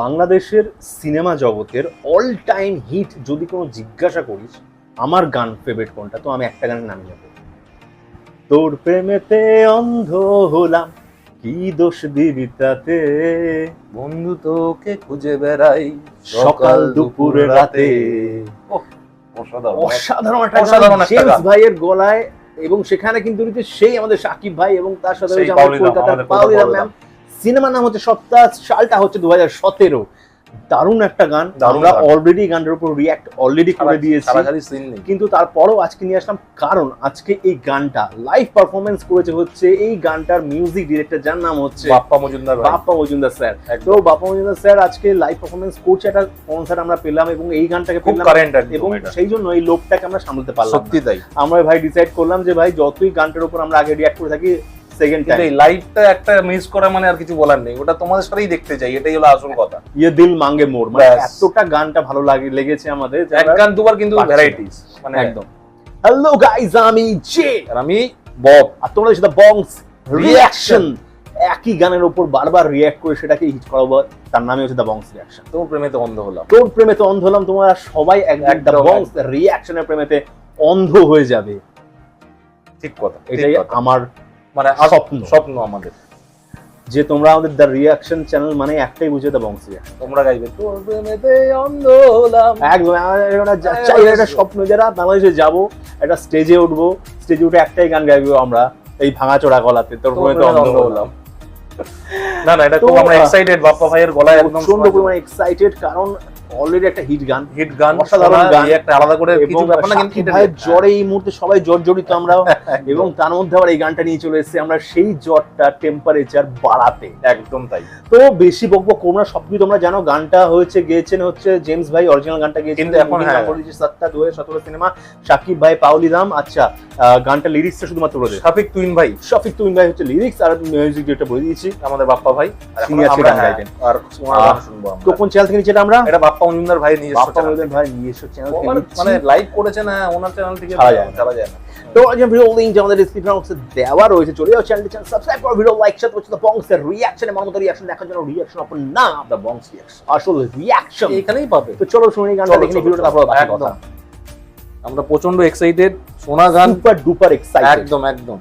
বাংলাদেশের সিনেমা জগতের all time hit যদি কোনো জিজ্ঞাসা করিস আমার গান ফেভারিট কোনটা? তো আমি একটা গানের নামে যাব তোর প্রেমেতে অন্ধ হলাম কি দোষ দিবি তাতে? বন্ধু তোকে খুঁজে বেড়াই সকাল দুপুর রাতে। অসাধারণ। অসাধারণ জেমস ভাইয়ের গলায় এবং সেখানে কিন্তু সেই আমাদের সাকিব ভাই এবং তার সাথে কলকাতার আমাদের ম্যাম সিনেমার নাম হচ্ছে সপ্তাহ সালটা হচ্ছে দু হাজার সতেরো। দারুণ একটা গান। আমরা অলরেডি গানটার উপর রিয়াক্ট অলরেডি করে দিয়েছি। কিন্তু তারপরও আজকে নিয়ে আসলাম কারণ আজকে এই গানটা। লাইভ পারফরমেন্স করেছে হচ্ছে এই গানটার মিউজিক ডিরেক্টর যার নাম হচ্ছে বাপ্পা মজুমদার বাপ্পা মজুমদার স্যার। তো বাপ্পা মজুমদার স্যার আজকে লাইভ পারফরমেন্স করছে একটা কনসার্ট আমরা পেলাম এবং এই গানটাকে পেলাম এবং সেই জন্য এই লোকটাকে আমরা সামলাতে পারলাম সত্যি তাই। আমরা ভাই ডিসাইড করলাম যে ভাই যতই গানটার উপর আমরা আগে রিয়াক্ট করে থাকি সেকেন্ড টাইম এই লাইভটা একটা মিস করা মানে আর কিছু বলার নেই। ওটা তোমাদের সাথেই দেখতে চাই এটাই হলো আসল কথা। ইয়ে দিল মাঙ্গে মোর মানে এতটা গানটা ভালো লাগে লেগেছে আমাদের এক গান দুবার কিন্তু ভ্যারাইটিস মানে একদম। হ্যালো গাইস আমি জে আর আমি বব আর তোমরা সেটা বংস রিয়াকশন একই গানের উপর বারবার রিয়াক্ট করে সেটাকে হিট করাবো। তার নামে হচ্ছে দ্য বংস রিয়াকশন তো প্রেমেতে অন্ধ হলাম। তোর প্রেমেতে অন্ধ হলাম তোমরা সবাই একদম দ্য বংস রিয়াকশনের প্রেমেতে অন্ধ হয়ে যাবে। ঠিক কথা এটাই। আমার মানে স্বপ্ন। স্বপ্ন আমাদের। যে তোমরা আমাদের দ্য রিয়াকশন চ্যানেল মানে একটাই বুঝে দ্য বংস তোমরা গাইবে অন্ধ হলাম একদম হ্যাঁ, চাই একটা অবশ্যই। স্বপ্ন যারা বাংলাদেশে যাব একটা স্টেজে উঠবো স্টেজে উঠে একটাই গান গাইবো আমরা এই ভাঙা চোরা গলাতে তোর প্রেমেতে অন্ধ হলাম না না এটা খুব তো, আমরা এক্সাইটেড বাপ্পা ভাইয়ের গলায় একদম প্রচণ্ড পরিমাণে এক্সাইটেড কারণ অলরেডি একটা হিট গান হিট গান অসাধারণ গান। একটা আলাদা করে কিছু ব্যাপার না কিন্তু নেই। জ্বরে এই মুহূর্তে সবাই জ্বর জড়িত একদম, এবং তার মধ্যে আবার এই গানটা নিয়ে চলে এসেছি আমরা সেই জ্বরটা টেম্পারেচার বাড়াতে একদম তাই তো বেশি বকবো কোমরা সবকিছু তোমরা জানো গানটা হয়েছে গেয়েছেন হচ্ছে জেমস ভাই অরিজিনাল গানটা গেয়েছেন কিন্তু এখন হ্যাঁ। সত্তা দু হাজার সতেরো সিনেমা সাকিব ভাই পাউলি দাম আচ্ছা গানটা লিরিক্সটা শুধুমাত্র বলে। শাফিক তুইন ভাই শফিক তুমিন ভাই হচ্ছে লিরিক্স আর মিউজিক ডিরেক্টর বলে দিয়েছি আমাদের বাপ্পা ভাই আর আমরা গান হ্যাঁ, গাইবেন। আর শুনব তো কোন চ্যানেল থেকে নিচে আমরা এটা বাপ্পা মজুমদার ভাই নিজস্ব বাপ্পা মজুমদার ভাই নিজস্ব চ্যানেল। মানে লাইভ করেছে না ওনার চ্যানেল থেকে ছাড়া যায় না। ছাড়া যায় না। তো আজ ভিডিও লিংক আমাদের ডিসক্রিপশন বক্সে দেওয়া রয়েছে। চলে যাও চ্যানেলটি চ্যানেল সাবস্ক্রাইব করো ভিডিও লাইক বংসের রিয়াকশন রিয়াকশন দেখার জন্য রিয়াকশন অপর না দ্য বংস রিয়াকশন আসল রিয়াকশন এখানেই পাবে। তো চলো শুনে গানটা দেখে ভিডিওটা তারপর বাকি কথা। আমরা প্রচণ্ড এক্সাইটেড সোনা গান সুপার ডুপার এক্সাইটেড একদম একদম।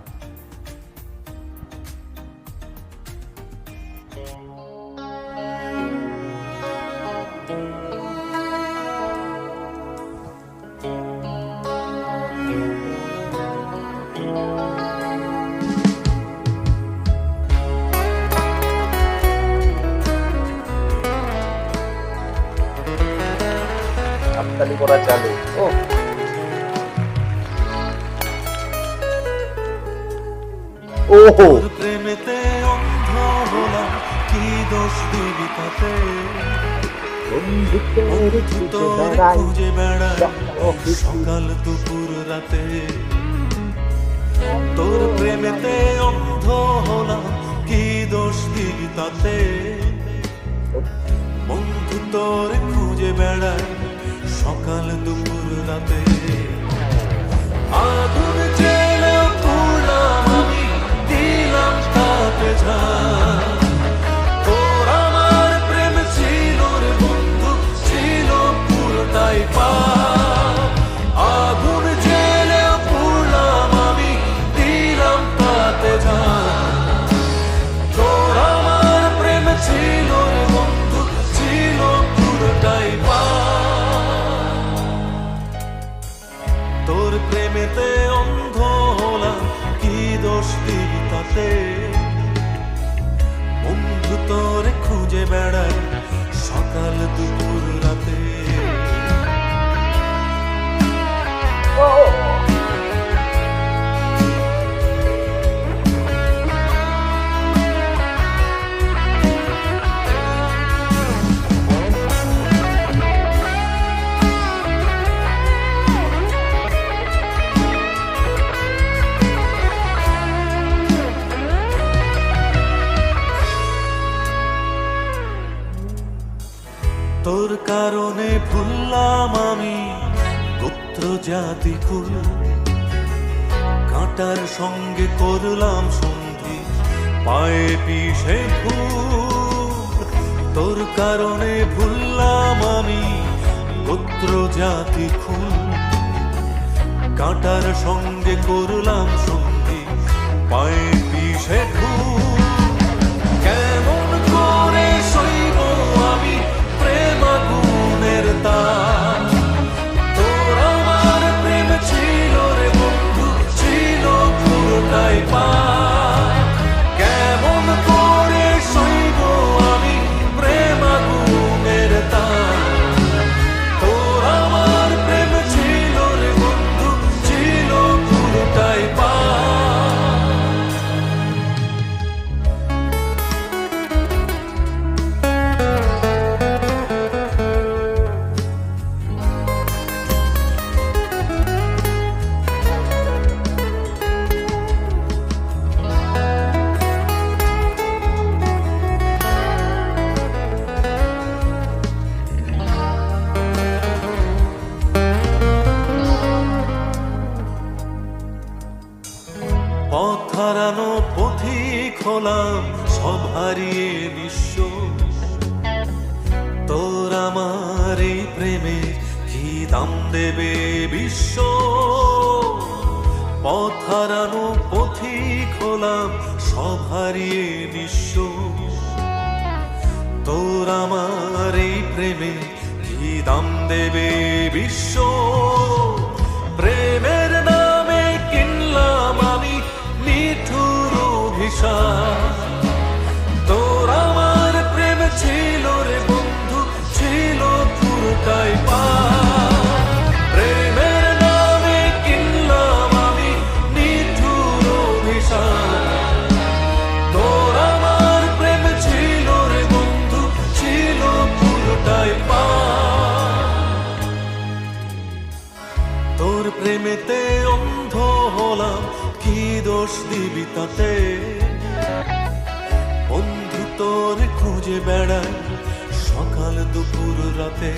ওহো। প্রেমেতে অন্ধ হলাম কি দোষ দিবি তাতে? খুঁজে বেড়াই সকাল দুপুর রাতে। তোর প্রেমেতে অন্ধ হলাম কি দোষ দিবি তাতে? বন্ধু তোর খুঁজে বেড়াই সকাল দুপুর রাতে। কারণে ভুললাম আমি গোত্র জাতি কুল কাঁটার সঙ্গে করলাম সন্ধি, পায়ে ফুল। তোর কারণে ভুললাম আমি গোত্র জাতি খুন কাটার সঙ্গে করলাম সঙ্গী পায়ে পিছে ঠুন আগুনের হলাম সব হারিয়ে নিঃস্ব। তোর আমার এই প্রেমে কি দাম দেবে বিশ্ব? পথ হারানো পথিক হলাম, সব হারিয়ে নিঃস্ব। তোর আমার এই প্রেমে কি দাম দেবে বিশ্ব? বেড়াই সকাল দুপুর রাতে।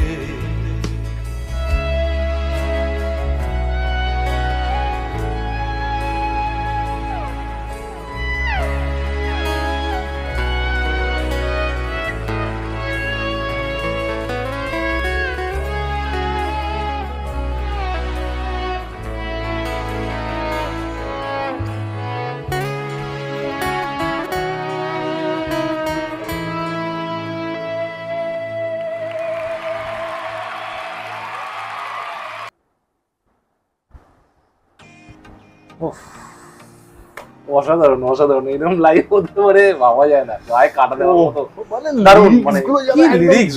অসাধারণ অসাধারণ। এরকম লাইভ হতে পারে ভাবা যায় না। গায়ে কাটা দেওয়ার মতো। মানে দারুণ, মানে।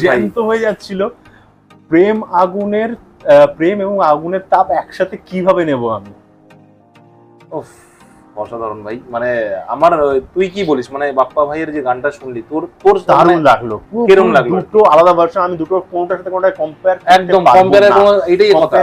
জ্যান্ত হয়ে যাচ্ছিল। প্রেম আগুনের প্রেম এবং আগুনের তাপ একসাথে কীভাবে নেব আমি? উফ, অসাধারণ ভাই। মানে আমার তুই কি বলিস? মানে বাপ্পা ভাইয়ের যে গানটা শুনলি তোর তোর দারুণ লাগল। কিরম লাগল? দুটো আলাদা ভার্সন আমি দুটো কোনটার সাথে কোনটা কম্পেয়ার একদম কম্পেয়ার কোনো এটাই কথা।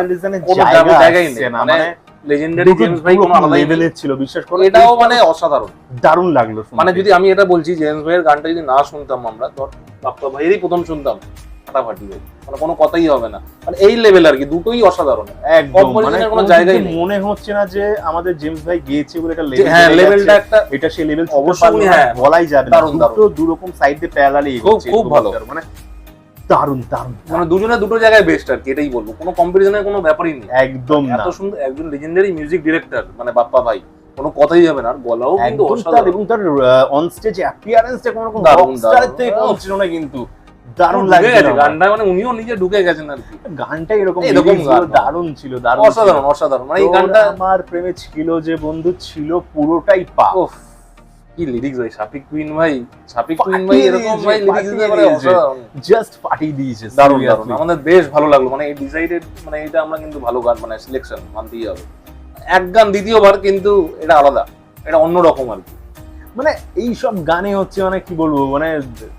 কোনো জায়গাই নেই। মানে মানে লেজেন্ডারি জেমস ভাই কোনো নেই। লেভেলের ছিল বিশ্বাস করো? এটাও মানে অসাধারণ। দারুণ লাগল। মানে যদি আমি এটা বলছি জেমস ভাইয়ের গানটা যদি না শুনতাম আমরা তো বাপ্পা ভাইয়েরই প্রথম শুনতাম ফাটাফাটি ভাই। মানে কোনো কথাই হবে না। মানে এই লেভেল আর কি দুটোই অসাধারণ। একদম মানে কোনো জায়গায় মনে হচ্ছে না যে আমাদের জেমস ভাই গিয়েছে বলে যে লেভেল হ্যাঁ লেভেলটা একটা এটা সেই লেভেল অবশ্যই, হ্যাঁ। বলাই যাবে না। দুটো দু রকম সাইড দিয়ে প্যারালালি খুব- খুব ভালো। মানে দারুণ দারুণ মানে দুজনে দুটো জায়গায় বেস্ট আর কি এটাই বলব। কোনো কম্পিটিশনের কোনো ব্যাপারই নেই। একদম না। এত সুন্দর একজন লেজেন্ডারি মিউজিক ডিরেক্টর মানে বাপ্পা ভাই কোনো কথাই হবে না আর গলাও কিন্তু অসাধারণ। এবং তার অন স্টেজ অ্যাপিয়ারেন্সটা কোনো রকম রকস্টারের। থেকে কম ছিল না কিন্তু। দারুণ গেছে গানটা মানে উনিও নিজে ঢুকে গেছেন আর কি। গানটা এরকম এরকম। দারুণ ছিল দারুণ অসাধারণ অসাধারণ। মানে এই গানটা আমার প্রেমে ছিল যে বন্ধু ছিল পুরোটাই পা কি লিরিক্স ভাই শাফিক কুইন ভাই? শাফিক কুইন ভাই এরকম ভাই লিরিক্স দিতে পারে জাস্ট ফাটিয়ে দিয়েছে দারুণ দারুণ। আমাদের বেশ ভালো লাগল। মানে এই ডিসাইডেড মানে এটা আমরা কিন্তু ভালো গান মানে সিলেকশন মানতেই হবে। এক গান দ্বিতীয়বার কিন্তু এটা আলাদা। এটা অন্যরকম আর কি। মানে এই সব গানে হচ্ছে মানে কি বলব মানে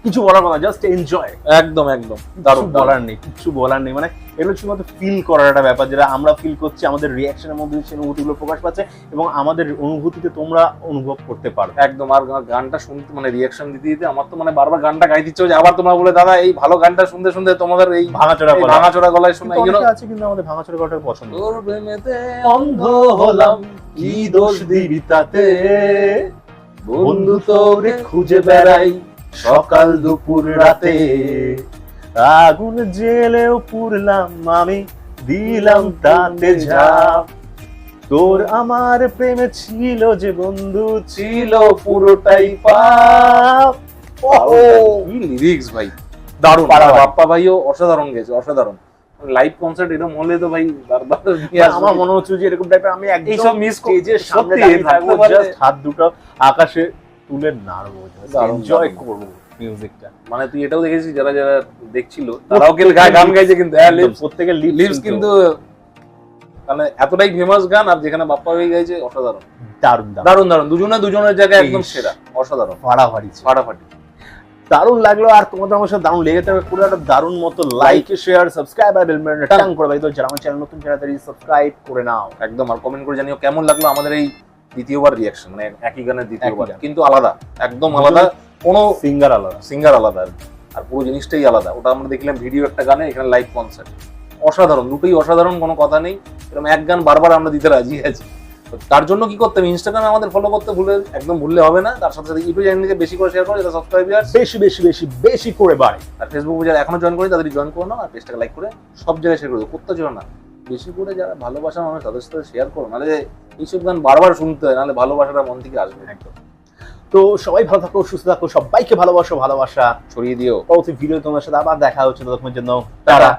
কিছু বলার কথা জাস্ট এনজয় একদম একদম। দারুণ বলার নেই কিছু বলার নেই। মানে এগুলো শুধুমাত্র ফিল করার একটা ব্যাপার যেটা আমরা ফিল করছি আমাদের রিয়াকশনের মধ্যে সেই অনুভূতিগুলো প্রকাশ পাচ্ছে এবং আমাদের অনুভূতিতে তোমরা অনুভব করতে পারো একদম আর গানটা শুনতে মানে রিয়াকশন দিতে দিতে আমার তো মানে বারবার গানটা গাইতে ইচ্ছে হচ্ছে। আবার তোমরা বলে দাদা এই ভালো গানটা শুনতে শুনতে তোমাদের এই ভাঙাচোরা ভাঙাচোরা গলায় শোনা এই জন্য আছে কিন্তু আমাদের ভাঙাচোরা করাটা পছন্দ। অন্ধ হলাম কি দোষ দিবি তাতে? বন্ধু তোরে খুঁজে বেড়াই সকাল দুপুর রাতে। আগুন জেলেও পুরলাম আমি দিলাম তাতে ঝাপ। তোর আমার প্রেমে ছিল যে বন্ধু ছিল পুরোটাই পাপ। ও লিরিক্স ভাই। দারুণ। বাপ্পা ভাইও অসাধারণ গেছে অসাধারণ। লাইভ কনসার্ট এরকম হলে তো ভাই বারবার আমার মনে হচ্ছে যে এরকম টাইপের আমি একদম সামনে সত্যি, থাকব জাস্ট হাত দুটো আকাশে তুলে নাড়বো এনজয় করব মিউজিকটা মানে তুই এটাও দেখেছিস যারা যারা দেখছিল তারাও কিন্তু গান গাইছে কিন্তু হ্যাঁ প্রত্যেকের লিপস কিন্তু মানে এতটাই ফেমাস গান আর যেখানে বাপ্পা ভাই গাইছে অসাধারণ। দারুণ দারুণ। দারুণ দুজনে দুজনের জায়গায় একদম সেরা অসাধারণ। ফাড়াফাড়ি ছিল। দারুণ লাগল আর তোমাদের আমার সাথে দারুণ লেগে থাকবে। পুরো একটা দারুণ মতো লাইক শেয়ার সাবস্ক্রাইব আর বেল বাটনটা টাং করে তো যারা আমার চ্যানেল নতুন চ্যানেল সাবস্ক্রাইব করে নাও। একদম আর কমেন্ট করে জানিও কেমন লাগল আমাদের এই দ্বিতীয়বার রিয়াকশন মানে একই গানের দ্বিতীয়বার। কিন্তু আলাদা একদম আলাদা। কোনো সিঙ্গার আলাদা। সিঙ্গার আলাদা। আর পুরো জিনিসটাই আলাদা। ওটা আমরা দেখলাম ভিডিও একটা গানে এখানে লাইভ কনসার্ট অসাধারণ দুটোই অসাধারণ কোনো কথা নেই। এরকম এক গান বারবার আমরা দিতে রাজি আছি। তার জন্য কি করতে হবে? ইনস্টাগ্রামে আমাদের ফলো করতে ভুলে একদম ভুললে হবে না। তার সাথে সাথে ইউটিউব চ্যানেলকে বেশি করে শেয়ার করো যাতে সাবস্ক্রাইবার বেশি বেশি বেশি বেশি করে বাড়ে। আর ফেসবুক যারা এখনও জয়েন করি তাদের জয়েন করো না আর পেজটাকে লাইক করে সব জায়গায় শেয়ার করে দেবো করতে না। বেশি করে যারা ভালোবাসা মানুষ তাদের সাথে শেয়ার করো। নাহলে এইসব গান বারবার শুনতে হয় নাহলে ভালোবাসাটা মন থেকে আসবে একদম। তো সবাই ভালো থাকো সুস্থ থাকো সবাইকে ভালোবাসো ভালোবাসা। ছড়িয়ে দিও। পরবর্তী ভিডিও তোমার সাথে আবার দেখা হচ্ছে। ততক্ষণের জন্য টাটা।